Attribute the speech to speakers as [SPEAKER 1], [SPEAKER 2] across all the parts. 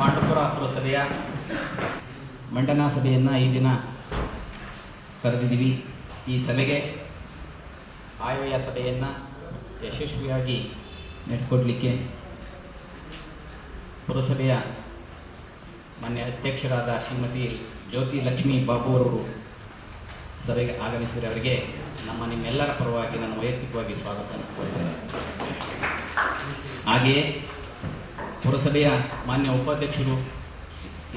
[SPEAKER 1] ಪಾಂಡವಪುರ ಪುರಸಭೆಯ ಮಂಡನಾ ಸಭೆಯನ್ನು ಈ ದಿನ ಕರೆದಿದ್ದೀವಿ. ಈ ಸಭೆಗೆ ಆಯವ್ಯಯ ಸಭೆಯನ್ನು ಯಶಸ್ವಿಯಾಗಿ ನಡೆಸ್ಕೊಡ್ಲಿಕ್ಕೆ ಪುರಸಭೆಯ ಮಾನ್ಯ ಅಧ್ಯಕ್ಷರಾದ ಶ್ರೀಮತಿ ಜ್ಯೋತಿ ಲಕ್ಷ್ಮೀ ಬಾಬು ಅವರು ಸಭೆಗೆ ಆಗಮಿಸಿದರೆ ಅವರಿಗೆ ನಮ್ಮ ನಿಮ್ಮೆಲ್ಲರ ಪರವಾಗಿ ನಾನು ವೈಯಕ್ತಿಕವಾಗಿ ಸ್ವಾಗತವನ್ನು ಕೋರ್ತೇನೆ ಹಾಗೆಯೇ ಪುರಸಭೆಯ ಮಾನ್ಯ ಉಪಾಧ್ಯಕ್ಷರು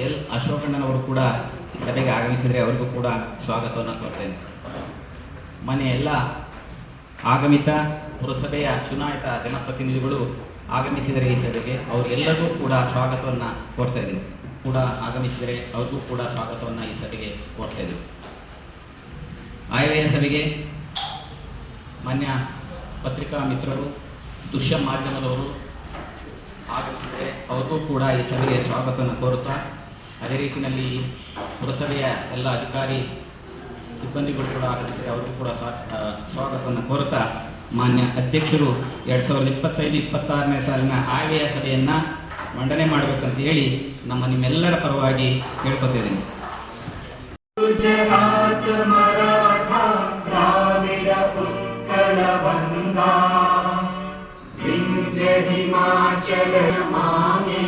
[SPEAKER 1] ಎಲ್. ಅಶೋಕಣ್ಣನವರು ಕೂಡ ಸಭೆಗೆ ಆಗಮಿಸಿದರೆ ಅವರಿಗೂ ಕೂಡ ಸ್ವಾಗತವನ್ನು ಕೊಡ್ತೇನೆ ಮನೆ ಎಲ್ಲ ಆಗಮಿತ ಪುರಸಭೆಯ ಚುನಾಯಿತ ಜನಪ್ರತಿನಿಧಿಗಳು ಆಗಮಿಸಿದರೆ ಈ ಸಭೆಗೆ ಅವರೆಲ್ಲರಿಗೂ ಕೂಡ ಸ್ವಾಗತವನ್ನು ಕೊಡ್ತಾ ಇದ್ದೀನಿ. ಕೂಡ ಆಗಮಿಸಿದರೆ ಅವ್ರಿಗೂ ಕೂಡ ಸ್ವಾಗತವನ್ನು ಈ ಸಭೆಗೆ ಕೊಡ್ತಾ ಇದ್ದೀವಿ ಸಭೆಗೆ ಮಾನ್ಯ ಪತ್ರಿಕಾ ಮಿತ್ರರು, ದೃಶ್ಯ ಮಾಧ್ಯಮದವರು ಆಗಮಿಸಿದರೆ ಅವ್ರಿಗೂ ಕೂಡ ಈ ಸಭೆಗೆ ಸ್ವಾಗತವನ್ನು ಕೋರುತ್ತಾ, ಅದೇ ರೀತಿಯಲ್ಲಿ ಪುರಸಭೆಯ ಎಲ್ಲ ಅಧಿಕಾರಿ ಸಿಬ್ಬಂದಿಗಳು ಕೂಡ ಆಗಮಿಸಿದರೆ ಅವ್ರಿಗೂ ಕೂಡ ಸ್ವಾಗತವನ್ನು ಕೋರುತ್ತಾ, ಮಾನ್ಯ ಅಧ್ಯಕ್ಷರು ಎರಡು ಸಾವಿರದ ಇಪ್ಪತ್ತೈದು, ಇಪ್ಪತ್ತಾರನೇ ಸಾಲಿನ ಆಯವ್ಯಯ ಸಭೆಯನ್ನು ಮಂಡನೆ ಮಾಡಬೇಕಂತ ಹೇಳಿ ನಮ್ಮ ನಿಮ್ಮೆಲ್ಲರ ಪರವಾಗಿ ಕೇಳ್ಕೊತಿದ್ದೀನಿ
[SPEAKER 2] हिमाचल माने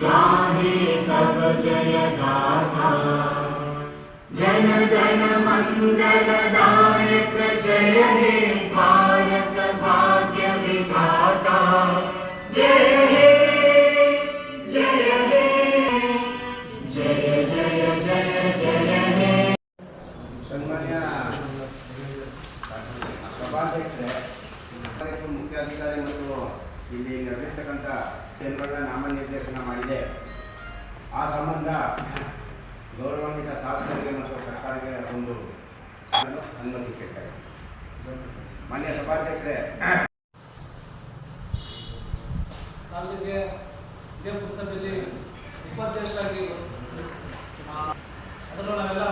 [SPEAKER 2] गाहे तव जय गाथा जन गण मंगल दायक जय हे भारत भाग्य विधाता जय हे जय हे जय जय जय जय हे
[SPEAKER 3] ಸನ್ಮಾನ್ಯ ಸಭಾಧ್ಯಕ್ಷರೇ ಕಾರ್ಯಕ್ರಮ ಮುಖ್ಯಾಧಿಕಾರಿ ಮತ್ತು ಇಲ್ಲಿ ನಡೆದಿರ್ತಕ್ಕಂಥ ನಾಮ ನಾಮನಿರ್ದೇಶನ ಮಾಡಿದೆ. ಆ ಸಂಬಂಧ ಗೌರವಾನ್ವಿತ ಶಾಸಕರಿಗೆ ಮತ್ತು ಸರ್ಕಾರಕ್ಕೆ ಒಂದು ಅನುಮತಿ ಕೇಳ್ತಾರೆ ಮಾನ್ಯ ಸಭಾಧ್ಯಕ್ಷರೇ.
[SPEAKER 4] ಸಾಲಿಗೆ, ಇದೇ ಪುಸ್ತಕದಲ್ಲಿ ಉಪಾಧ್ಯಕ್ಷರಾಗಿ ಅದನ್ನು ನಾವೆಲ್ಲ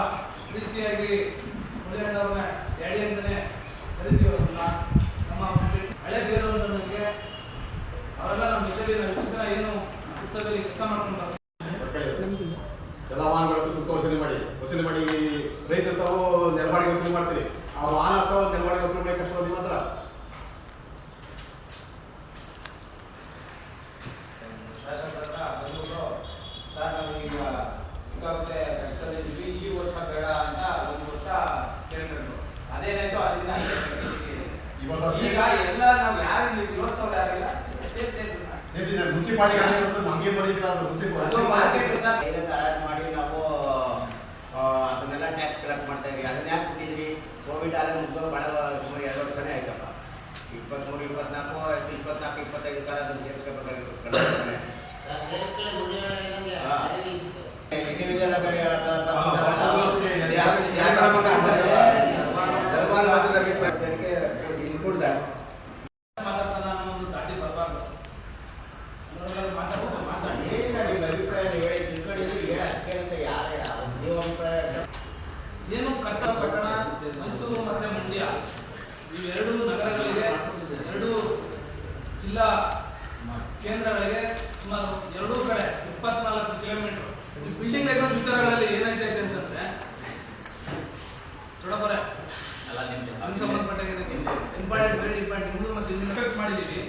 [SPEAKER 4] ಮುಳಿಯಣ್ಣವ್ರನ್ನ ಡ್ಯಾಡಿ ಅಂತಲೇ ಕರಿತೀವಿ ಅವ್ರನ್ನ. ನಮ್ಮ ಹಳೆ ಬೇರೆಯವರು ನನಗೆ ಅವರೆಲ್ಲ ನಮ್ಮ ಜೊತೆಲಿ ಏನು ಪುಸ್ತಕದಲ್ಲಿ ಕೆಲಸ ಮಾಡ್ಕೊಂಡು
[SPEAKER 5] ಎಲ್ಲ ವಾಹನಗಳು ಸುತ್ತ ವಸೂಲಿ ಮಾಡಿ ವಸೂಲಿ ಮಾಡಿ ರೈತರು ತಾವು ನೆಲಬಾಡಿಗೆ ವಸೂಲಿ ಮಾಡ್ತೀರಿ ಆ ವಾಹನ ಅಥವಾ ನೆಲಬಾಡಿಗೆ ವಸೂಲಿ ಮಾಡಿ ಕಷ್ಟ ಬಂದಿ ಮಾತ್ರ
[SPEAKER 6] ಶಾಸಕರ ಬಂದ್ಬಿಟ್ಟು ಸರ್ ನಾವು ಈಗ ಸಿಕ್ಕಾಪಟ್ಟೆ ಕಷ್ಟದಲ್ಲಿದ್ವಿ ಈ ವರ್ಷ ಬೇಡ ಅಂತ ಒಂದು ವರ್ಷ ಕೇಳ್ಕೊಂಡು ಅದೇನಾಯ್ತು ಅದರಿಂದ ಹಂಗೆ ಬೆಳೀತಿದೆ.
[SPEAKER 5] ಈ ವರ್ಷ
[SPEAKER 6] ಈಗ ಎಲ್ಲ ನಾವು ಯಾರು ನೀವು ಯೋಚಿಸೋರು ಯಾರಿಲ್ಲ
[SPEAKER 5] ಬರ್ತದೆ ನಮಗೆ ಬರೀತಿಲ್ಲ ಅದು
[SPEAKER 6] ಮಾರ್ಕೆಟ್ ಸರ್
[SPEAKER 3] ಬೇರೆ ಹರಾಜು ಮಾಡಿ ನಾವು ಅದನ್ನೆಲ್ಲ ಟ್ಯಾಕ್ಸ್ ಕಲೆಕ್ಟ್ ಮಾಡ್ತಾ ಇದ್ವಿ. ಅದನ್ನ ಯಾಕೆ ಬಿಟ್ಟಿದ್ವಿ ಕೋವಿಡ್ ಆದ್ರೆ ಮುಗ್ದು ಭಾಳ ಸುಮಾರು ಎರಡು ವರ್ಷನೇ ಆಯ್ತಪ್ಪ. ಇಪ್ಪತ್ತ್ಮೂರು ಇಪ್ಪತ್ನಾಲ್ಕು ಇಪ್ಪತ್ನಾಲ್ಕು ಇಪ್ಪತ್ತೈದು ಕಾಲ ಅದನ್ನು ಸೇರಿಸ್ಕೋಬೇಕಾಗಿತ್ತು ಕನ್ನಡ ಹಾ.
[SPEAKER 4] ಜಿಲ್ಲಾ ಕೇಂದ್ರಗಳಿಗೆ ಸುಮಾರು ಎರಡೂ ಕಡೆ ಇಪ್ಪತ್ನಾಲ್ಕು ಕಿಲೋಮೀಟರ್. ಬಿಲ್ಡಿಂಗ್ ಲೈಸೆನ್ಸ್ ವಿಚಾರಗಳಲ್ಲಿ ಏನಾಯ್ತೈತೆ ಅಂತಂದ್ರೆ ಚೊಡಬರ ಎಕ್ಸ್ಪೆಕ್ಟ್ ಮಾಡಿದೀವಿ.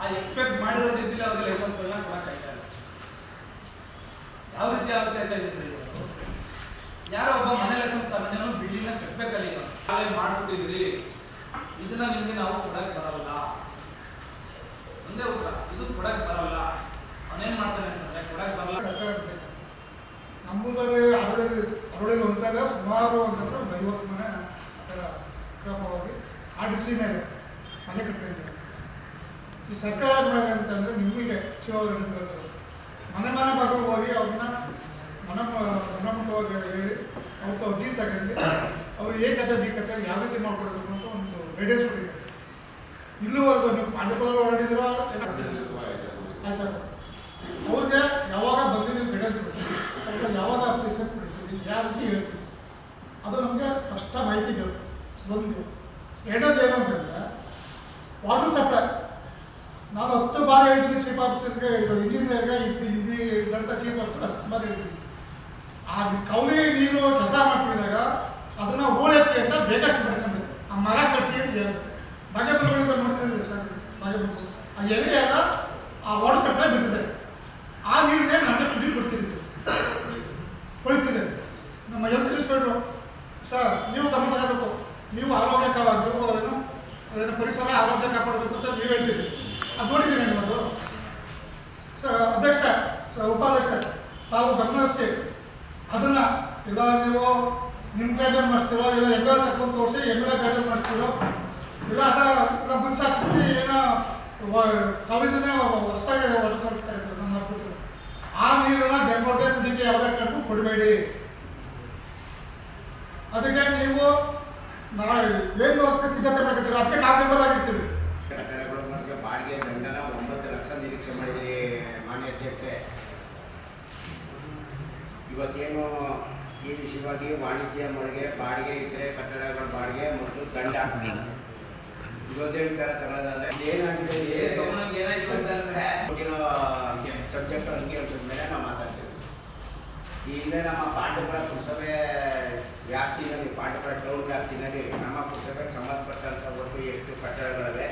[SPEAKER 4] ಆ ಎಕ್ಸ್ಪೆಕ್ಟ್ ಮಾಡಿರೋ ರೀತಿಯಲ್ಲಿ ಅವ್ರಿಗೆ ಲೈಸೆನ್ಸ್ ಎಲ್ಲ ಕೊಡಕ್ಕಾಗ್ತಾ ಇಲ್ಲ. ಯಾವ ರೀತಿ ಆಗುತ್ತೆ ಅಂತ ಹೇಳಿದ್ರೆ ಯಾರೋ ಒಬ್ಬ ಮನೆ ಲೈಸೆನ್ಸ್ ತಗೊಂಡು ಬಿಲ್ಡಿಂಗ್ ಈಗ ನಾಳೆ ಇದನ್ನ ನಿಮ್ಗೆ ನಾವು ಕೊಡಕ್ ಬರಲ್ಲ ಒಂದೇ ಉತ್ತರ ಇದು ಕೊಡಕ್ ಬರಲ್ಲ ಅವನೇನ್ ಮಾಡ್ತಾನೆ ಅಂತಂದ್ರೆ ಕೊಡಕ್ ಬರಲ್ಲ
[SPEAKER 7] ನಮ್ಮೂರಲ್ಲಿ ಅರವಳಿ ಒಂದ್ಸಲ ಸುಮಾರು ಅಂತಂದ್ರೆ ಒಂದು ಐವತ್ತು ಮನೆ ಥರ ಕ್ರಮವಾಗಿ ಆಡಿಸಿ ಮೇಲೆ ಮನೆ ಕಟ್ಕೊಂಡಿದ್ದಾರೆ. ಈ ಸರ್ಕಾರ ಮಾಡಿದೆ ಅಂತಂದರೆ ನಿಮಗೆ ಶಿವರಾಜ್ ಮನೆ ಮನೆ ಮಗಳು ಹೋಗಿ ಅವ್ರನ್ನ ಮನ ಮನಮುಖವಾಗಿ ಹೇಳಿ ಅವ್ರ ಅರ್ಜಿ ತಗೊಂಡು ಅವ್ರು ಏಕತೆ ಬೇಕತೆ ಯಾವ ರೀತಿ ಮಾಡ್ಕೊಡ್ಬೇಕು ಅಂತ ಒಂದು ಗೈಡೆನ್ಸ್ ಕೊಟ್ಟಿದ್ದಾರೆ. ಇಲ್ಲಿವರೆಗೂ ನೀವು ಪಾಂಡವದಲ್ಲಿ ಹೊರಡಿದ್ರ ಅವ್ರಿಗೆ ಯಾವಾಗ ಬಂದಿದ್ದೀವಿ ಗೈಡೆನ್ಸ್ ಕೊಡ್ತೀವಿ. ಯಾವಾಗ ಅಪ್ಲಿಕೇಶನ್ ಕೊಡ್ತೀವಿ ಯಾವ ರೀತಿ ಹೇಳ್ತೀವಿ? ಅದು ನಮಗೆ ಕಷ್ಟ ಮಾಹಿತಿ ಬೇಕು. ಒಂದು ಎರಡೋದು ಏನು ಅಂತಂದರೆ ವಾಟರ್ ಸಪ್ಲೈ ನಾನು ಹತ್ತು ಬಾರಿ ಹೇಳ್ತೀನಿ ಚೀಫ್ ಆಫೀಸರ್ಗೆ ಇದು ಇಂಜಿನಿಯರ್ಗೆ ಇದು ಹಿಂದಿ ಇದ್ದಂಥ ಚೀಫ್ ಆಫೀಸರ್ ಅಷ್ಟು ಬಾರಿ ಹೇಳ್ತೀನಿ ಆ ಕೌಲಿ ನೀರು ಕೆಲಸ ಮಾಡ್ತಿದ್ದಾಗ ಅದನ್ನು ಹೂಳೆತ್ತಿ ಅಂತ ಬೇಕಷ್ಟು ಬೇಕಂದ್ರೆ ಆ ಮರ ಕಡಿಸಿ ಅಂತ ಹೇಳಿದೆ ಬಾಗೇಪುರಗಳಿಂದ ನೋಡಿದ್ರೆ ಸರ್ ಬಾಗೇಪುರ ಆ ಎಲೆ ಎಲ್ಲ ಆ ವಾಟರ್ ಸಪ್ಲೈ ಬಿದ್ದಿದೆ. ಆ ನೀರಿಗೆ ನಮಗೆ ಕುಡಿ ನೀವು ಗಮನ ತಗೋಬೇಕು ನೀವು ಆರೋಗ್ಯ ಕಾ ನೀವು ಏನು ಅದೇನು ಪರಿಸರ ಆರೋಗ್ಯ ಕಾಪಾಡಬೇಕು ಅಂತ ನೀವು ಹೇಳ್ತೀರಿ. ಅದು ನೋಡಿದ್ದೀನಿ ನಿಮ್ಮದು ಸರ್ ಅಧ್ಯಕ್ಷ ಸರ್ ಉಪಾಧ್ಯಕ್ಷ, ತಾವು ಗಮನಿಸಿ, ಅದನ್ನ ಇಲ್ಲ ನೀವು ನಿಮ್ಮ ಕಾರ್ಯಕ್ರಮ ಮಾಡ್ತೀರೋ, ಇಲ್ಲ ಎಲ್ಲ ತಗೊಂಡು ತೋರಿಸಿ ಎಲ್ಲ ಕಾರ್ಯಕ್ರಮ ಮಾಡ್ತೀರೋ, ಇಲ್ಲ ಅದ ಇಲ್ಲ ಏನೋ ಕವಿದನೇ ಹೊಸದಾಗಿ ಹೊರಡಿಸ್ತಾ ಇದ್ರು ನಮ್ಮ ಆ ನೀರನ್ನ ಜನಗಳಿಗೆ ಕುಡಿಕೆ ಯಾವುದೇ ಕಾರಣಕ್ಕೂ ಕೊಡಬೇಡಿ. ಅದಕ್ಕೆ ನೀವು ನಾಳೆ ಏನು ಅದಕ್ಕೆ ಸಿದ್ಧತೆ ಮಾಡ್ಕೊತೀರ ಅದಕ್ಕೆ ನಾವು ಬೆಂಬಲಾಗಿರ್ತೀವಿ
[SPEAKER 3] ಕಟ್ಟಡಗಳು ಬಾಡಿಗೆ ದಂಡನ ಒಂಬತ್ತು ಲಕ್ಷ ನಿರೀಕ್ಷೆ ಮಾಡಿದ್ರಿ ಮಾನ್ಯ ಅಧ್ಯಕ್ಷೆ. ಇವತ್ತೇನು ಈ ವಿಷಯವಾಗಿ ವಾಣಿಜ್ಯ ಮಳಿಗೆ ಬಾಡಿಗೆ ಇತರೆ ಕಟ್ಟಡಗಳ ಬಾಡಿಗೆ ಮತ್ತು ದಂಡ. ಇವತ್ತೇ ವಿಚಾರ ತಗೊಳ್ಳೋದಾದ್ರೆ ಏನಾಗಿದೆ
[SPEAKER 6] ಏನಾಯ್ತು ಅಂತಂದ್ರೆ
[SPEAKER 3] ಸಬ್ಜೆಕ್ಟ್ ಅಂಕಿಅಂಶದ ಮೇಲೆ ನಾವು ಮಾತಾಡ್ತೀವಿ. ಈ ಹಿಂದೆ ನಮ್ಮ ಪಾಠಗಳ ಪುರಸಭೆ ವ್ಯಾಪ್ತಿನಲ್ಲಿ ಪಾಠಗಳ ಟೌನ್ ವ್ಯಾಪ್ತಿನಲ್ಲಿ ನಮ್ಮ ಪುಸ್ತಕಕ್ಕೆ ಸಂಬಂಧಪಟ್ಟಂಥ ಒಂದು ಎಷ್ಟು ಕಟ್ಟಡಗಳಿವೆ.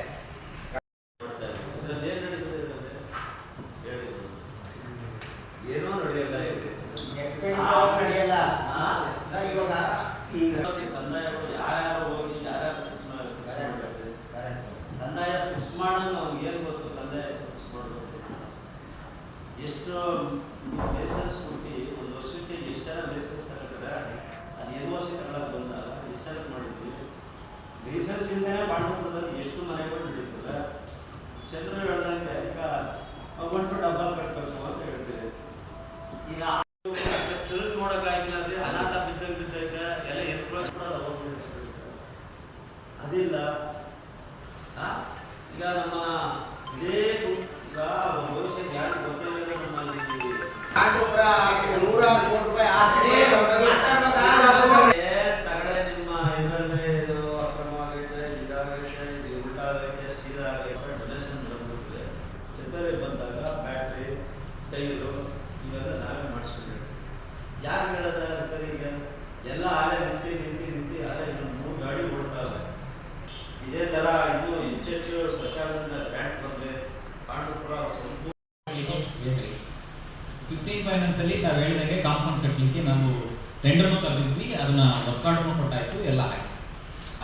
[SPEAKER 8] ಏನೋ ನಡೆಯಲ್ಲ
[SPEAKER 3] ನಡೆಯಲ್ಲ. ಸರ್ ಇವಾಗ ಈಗ
[SPEAKER 8] ಕಂದಾಯಗಳು ಯಾರ್ಯಾರು ಹೋಗಿ ಯಾರ್ಯಾರು ಫಿಕ್ಸ್ ಮಾಡಬೇಕು? ಕಂದಾಯ ಫಿಕ್ಸ್ ಮಾಡಂಗ ಅವ್ನಿಗೆ ಏನು ಗೊತ್ತು? ಕಂದಾಯ ಫಿಕ್ಸ್ ಮಾಡಬೇಕು ಎಷ್ಟು ಲೈಸೆನ್ಸ್ ಕೊಟ್ಟು ಒಂದು ವರ್ಷಕ್ಕೆ ಎಷ್ಟು ಜನ ಬೇಸಸ್ ತಗೊಂಡ್ರೆ ಬಂದಾಗ ಎಷ್ಟು ಮಾಡಿದ್ವಿ. ರಿಸರ್ಚ್ ಇಂದನೇ ಪಾಂಡವಪುರದಲ್ಲಿ ಎಷ್ಟು ಮನೆಗಳು ನಡೀತದೆ ಚಂದ್ರ ಹೇಳ್ದಂಗೆ ಈಗ ಒಟ್ಟು ಡಬ್ಬಲ್ ಕಟ್ಟಬೇಕು ಅಂತ ಹೇಳ್ತೀವಿ. ಈಗ ತಿರುಗಿ ನೋಡಕ್ಕಾಗಿಲ್ಲ ಅಂದ್ರೆ ಅನಾಥ ಬಿದ್ದಾಗ ಬಿದ್ದಾಗ ಎಲ್ಲ ಎತ್ಕೊಳ್ಳೋದು ಅದಿಲ್ಲ? ಈಗ ನಮ್ಮ ಭವಿಷ್ಯಕ್ಕೆ ಯಾರು ಗೊತ್ತಿಲ್ಲ
[SPEAKER 3] ನಮ್ಮಲ್ಲಿ ನೂರಾರು ಕೋಟಿ
[SPEAKER 8] ಟೈರು ಇವೆಲ್ಲ ನಾವೇ ಮಾಡಿಸ್ತೀವಿ ಯಾರು ಹೇಳದ ರಿಪೇರಿಗೆ ಎಲ್ಲ ಆಲೆ ನಿಂತು ನಿಂತು ನಿಂತು ಆಲೆ ಮೂರು ಗಾಡಿ ಓಡ್ತಾವೆ ಇದೇ ಥರ ಇದು ಹೆಚ್ಚೆಚ್ಚು ಸರ್ಕಾರದಿಂದ ಗ್ರ್ಯಾಂಟ್ ಬಂದರೆ ಪಾಂಡವಪುರ ಸಂಪೂರ್ಣ
[SPEAKER 1] ಫಿಫ್ಟೀನ್ ಫೈನಾನ್ಸಲ್ಲಿ ನಾವು ಹೇಳಿದಂಗೆ ಕಾಂಪೌಂಡ್ ಕಟ್ಟಲಿಕ್ಕೆ ನಾವು ಟೆಂಡರ್ನು ಕರೆದಿದ್ವಿ, ಅದನ್ನ ವರ್ಕ್ಔಟ್ನು ಕೊಟ್ಟಾಯ್ತು, ಎಲ್ಲ ಆಯ್ತು.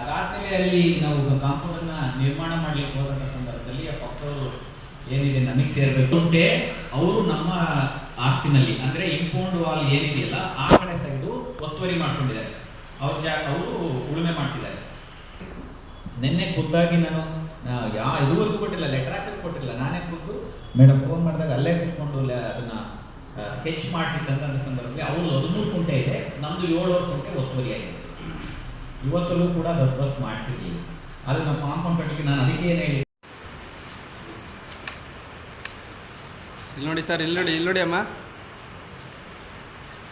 [SPEAKER 1] ಅದಾದ್ಮೇಲೆ ಅಲ್ಲಿ ನಾವು ಕಾಂಪೌಂಡನ್ನು ನಿರ್ಮಾಣ ಮಾಡ್ಲಿಕ್ಕೆ ಹೋದಂಥ ಸಂದರ್ಭದಲ್ಲಿ ಆ ಪಕ್ಕದವರು ಏನಿದೆ ನಮಗೆ ಸೇರಬೇಕು ಅಂತೆ, ಅವರು ನಮ್ಮ ಆಸ್ತಿನಲ್ಲಿ, ಅಂದ್ರೆ ಇಂಪೌಂಡ್ ವಾಲ್ ಏನಿದೆಯಲ್ಲ, ಆ ಕಡೆ ಸೈಡು ಒತ್ತುವರಿ ಮಾಡ್ಕೊಂಡಿದ್ದಾರೆ. ಅವ್ರ ಜಾಗ, ಅವರು ಉಳುಮೆ ಮಾಡ್ತಿದ್ದಾರೆ. ನಿನ್ನೆ ಖುದ್ದಾಗಿ ನಾನು ಯಾ, ಇದುವರೆಗೂ ಕೊಟ್ಟಿಲ್ಲ ಲೆಟರ್ ಹಾಕಿದ್ರು ಕೊಟ್ಟಿಲ್ಲ. ನಾನೇ ಖುದ್ದು ಮೇಡಮ್ ಫೋನ್ ಮಾಡಿದಾಗ ಅಲ್ಲೇ ಕೂತ್ಕೊಂಡು ಅದನ್ನ ಸ್ಕೆಚ್ ಮಾಡಿಸಿದ್ದಂತ ಸಂದರ್ಭದಲ್ಲಿ ಅವ್ರದ್ದು ಹದಿಮೂರು ಕುಂಟೆ ಇದೆ, ನಮ್ದು ಏಳುವರೆ ಕುಂಟೆ ಒತ್ತುವರಿ ಆಗಿದೆ. ಇವತ್ತಲ್ಲೂ ಕೂಡ ಬಸ್ ಮಾಡಿಸಿರ್ಲಿಲ್ಲ. ಅದು ನಮ್ಮ ಕಾಂಪೌಂಡ್ ಕಟ್ಟಿಗೆ ನಾನು ಅದಕ್ಕೆ ಏನೇ
[SPEAKER 4] ಇಲ್ಲಿ ನೋಡಿ ಸರ್ ಇಲ್ಲಿ ನೋಡಿ ಇಲ್ಲಿ ನೋಡಿ ಅಮ್ಮ.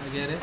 [SPEAKER 4] ಹಾಗೆ ರೀ.